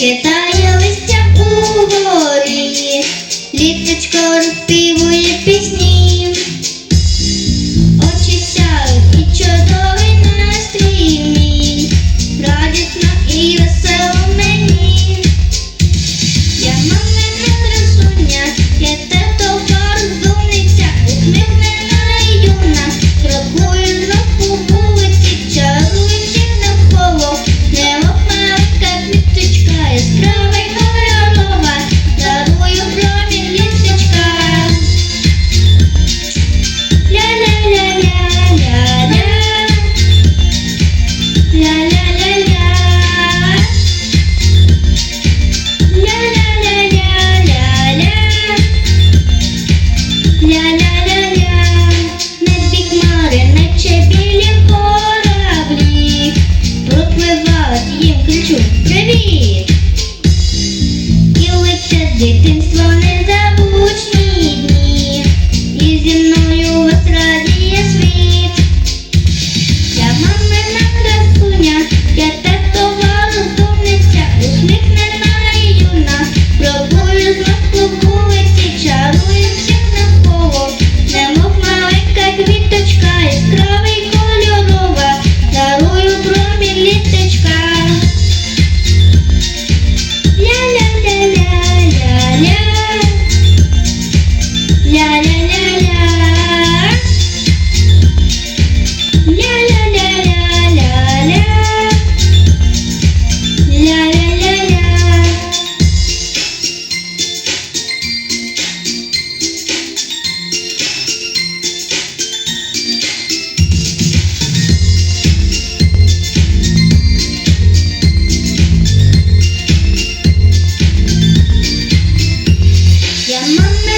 Хитає листя у горі, літочко розпівує пісні. Ля-ля-ля-ля, над вікнари, наче біля кораблі, пропливають їм кричу привіт. І лише дитинство не забуде.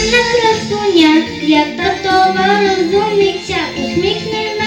Гарна красуня, як татова розумниця, усміхнена.